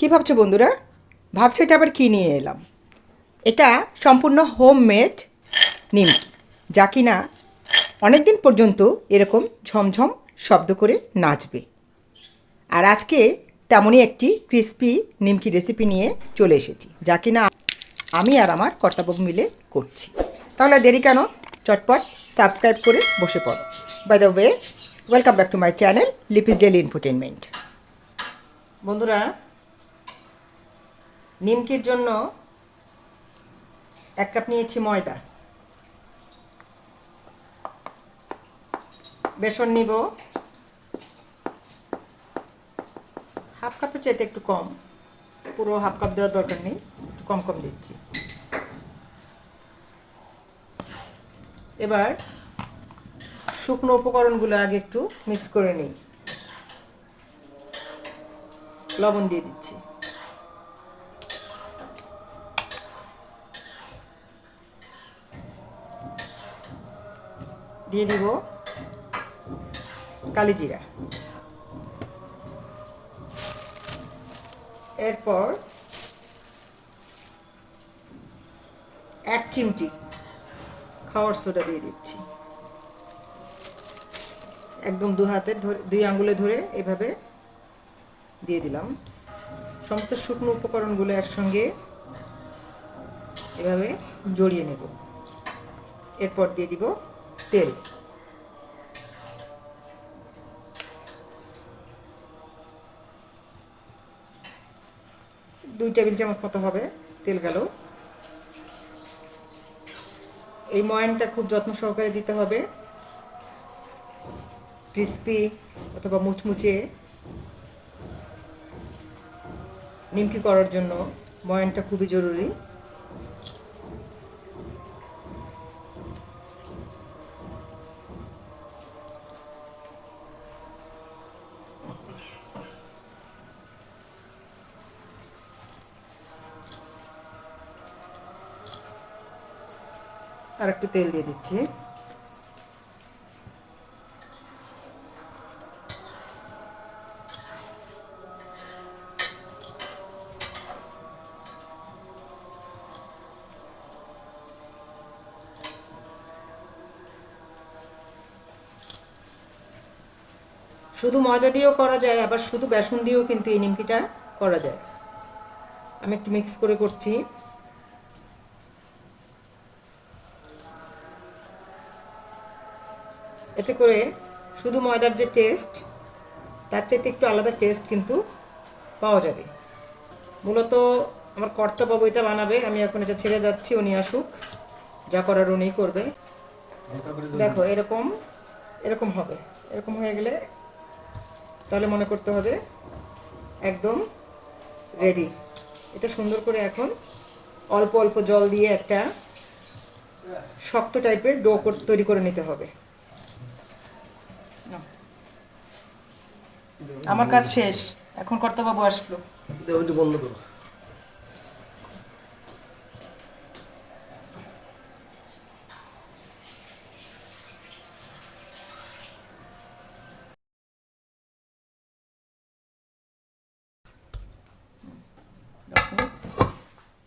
কী ভাবছ বন্ধুরা? ভাবছ এটা আবার কী নিয়ে এলাম? এটা সম্পূর্ণ হোমমেড নিম, যা কিনা অনেক দিন পর্যন্ত এরকম ঝমঝম শব্দ করে নাচবে। আর আজকে তেমনই একটি ক্রিস্পি নিমকি রেসিপি নিয়ে চলে এসেছি, যা কিনা আমি আর আমার কর্তাবাবু মিলে করছি। তাহলে দেরি কেন? চটপট সাবস্ক্রাইব করে বসে পড়ো। By the way welcome back to my channel Lipi's daily infotainment বন্ধুরা নিমকির জন্য এক কাপ নিয়েছি ময়দা। বেসন নিব। হাফ কাপের চাইতে একটু কম। পুরো হাফ কাপ দেওয়ার দরকার নেই, একটু কম কম দিচ্ছি। এবার শুকনো উপকরণগুলো আগে একটু মিক্স করে নিই। লবণ দিয়ে দিচ্ছি। দিয়ে দিব কালি জিরা। এরপর এক চিমটি খাওয়ার সোডা দিয়ে দিচ্ছি। একদম দু হাতে ধরে, দুই আঙ্গুলে ধরে এভাবে দিয়ে দিলাম। সমস্ত শুকনো উপকরণগুলো একসঙ্গে এভাবে জড়িয়ে নেব। এরপর দিয়ে দিব তেল দুই টেবিল চামচ মতো হবে, তেল গেল। এই ময়ানটা খুব যত্ন সহকারে দিতে হবে। ক্রিস্পি অথবা মুচমুচে নিমকি করার জন্য ময়ানটা খুবই জরুরি। আর একটু তেল দিয়ে দিচ্ছি। শুধু ময়দা দিয়েও করা যায়, আবার শুধু বেসন দিয়েও কিন্তু এই নিমকিটা করা যায়। আমি একটু মিক্স করে করছি। এতে করে শুধু ময়দার যে টেস্ট তার চাইতে একটু আলাদা টেস্ট কিন্তু পাওয়া যাবে। মূলত আমার কর্তাবাবু এটা বানাবে, আমি এখন এটা ছেড়ে যাচ্ছি, উনি আসুক, যা করার উনি করবে। দেখো, এরকম এরকম হবে। এরকম হয়ে গেলে তাহলে মনে করতে হবে একদম রেডি এটা সুন্দর করে এখন অল্প অল্প জল দিয়ে একটা শক্ত টাইপের ডো তৈরি করে নিতে হবে। আমার কাজ শেষ। এখন কর্তাবাবু আসলো। ওইটা বন্ধ করো।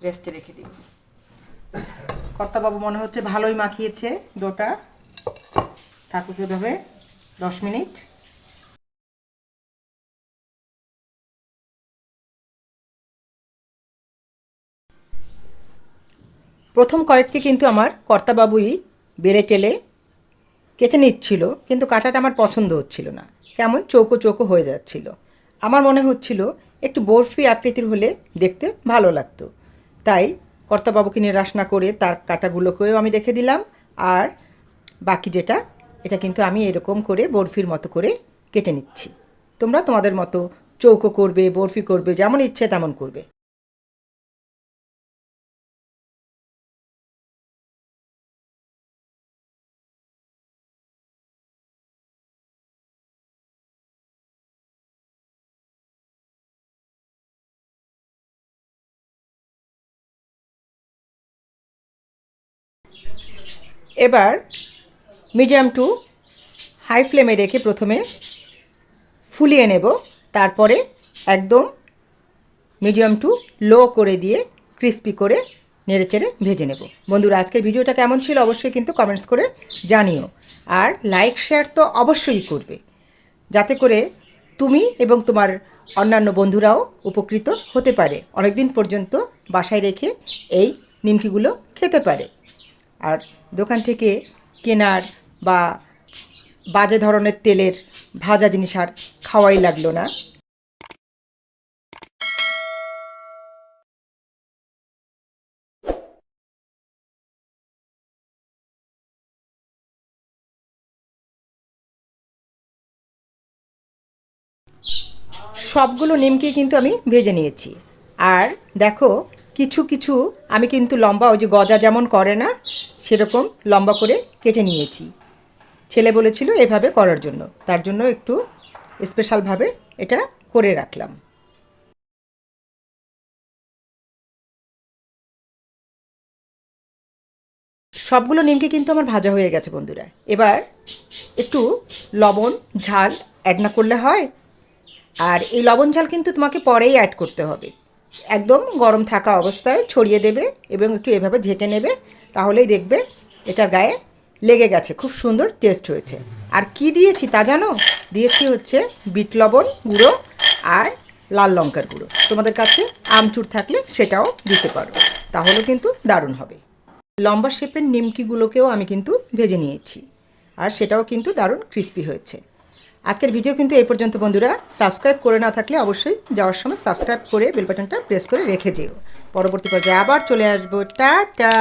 রেস্টে রেখে দিব কর্তাবাবু মনে হচ্ছে ভালোই মাখিয়েছে ডোটা। থাকুক এভাবে দশ মিনিট। প্রথম কয়েকটি কিন্তু আমার কর্তাবাবুই বেড়ে কেলে কেটে নিচ্ছিল, কিন্তু কাটাটা আমার পছন্দ হচ্ছিল না। কেমন চৌকো চৌকো হয়ে যাচ্ছিল। আমার মনে হচ্ছিল একটু বরফি আকৃতির হলে দেখতে ভালো লাগতো। তাই কর্তাবাবুকে নিরাশ না করে তার কাটাগুলোকেও আমি রেখে দিলাম, আর বাকি যেটা, এটা কিন্তু আমি এরকম করে বরফির মতো করে কেটে নিচ্ছি। তোমরা তোমাদের মতো চৌকো করবে, বরফি করবে, যেমন ইচ্ছে তেমন করবে। এবার মিডিয়াম টু হাই ফ্লেমে রেখে প্রথমে ফুলিয়ে নেব, তারপরে একদম মিডিয়াম টু লো করে দিয়ে ক্রিস্পি করে নেড়েচেড়ে ভেজে নেব। বন্ধুরা, আজকের ভিডিওটা কেমন ছিল অবশ্যই কিন্তু কমেন্টস করে জানিও। আর লাইক, শেয়ার তো অবশ্যই করবে, যাতে করে তুমি এবং তোমার অন্যান্য বন্ধুরাও উপকৃত হতে পারে। অনেকদিন পর্যন্ত বাসায় রেখে এই নিমকিগুলো খেতে পারে। আর দোকান থেকে কেনার বা বাজে ধরনের তেলের ভাজা জিনিস আর খাওয়াই লাগল না। সবগুলো নিমকি কিন্তু আমি ভেজে নিয়েছি। আর দেখো, কিছু কিছু আমি কিন্তু লম্বা ওই যে গজা যেমন করে না সেরকম লম্বা করে কেটে নিয়েছি। ছেলে বলেছিল এভাবে করার জন্য। তার জন্য একটু স্পেশালভাবে এটা করে রাখলাম। সবগুলো নিমকি কিন্তু আমার ভাজা হয়ে গেছে বন্ধুরা। এবার একটু লবণ, ঝাল অ্যাড না করলে হয়। আর এই লবণ ঝাল কিন্তু তোমাকে পরেই অ্যাড করতে হবে। একদম গরম থাকা অবস্থায় ছড়িয়ে দেবে এবং একটু এভাবে ঝেঁকে নেবে, তাহলেই দেখবে এটার গায়ে লেগে গেছে, খুব সুন্দর টেস্ট হয়েছে। আর কি দিয়েছি তা জানো? দিয়েছি হচ্ছে বিট লবণ গুঁড়ো আর লাল লঙ্কার গুঁড়ো। তোমাদের কাছে আমচুর থাকলে সেটাও দিতে পারো, তাহলে কিন্তু দারুণ হবে। লম্বা শেপের নিমকিগুলোকেও আমি কিন্তু ভেজে নিয়েছি, আর সেটাও কিন্তু দারুণ ক্রিস্পি হয়েছে। আজকের ভিডিও কিন্তু এই পর্যন্ত, বন্ধুরা। সাবস্ক্রাইব করে না থাকলে অবশ্যই যাওয়ার সময় সাবস্ক্রাইব করে বেল বাটনটা প্রেস করে রেখে যেও। পরবর্তী পর্যায়ে আবার চলে আসব। টাটা!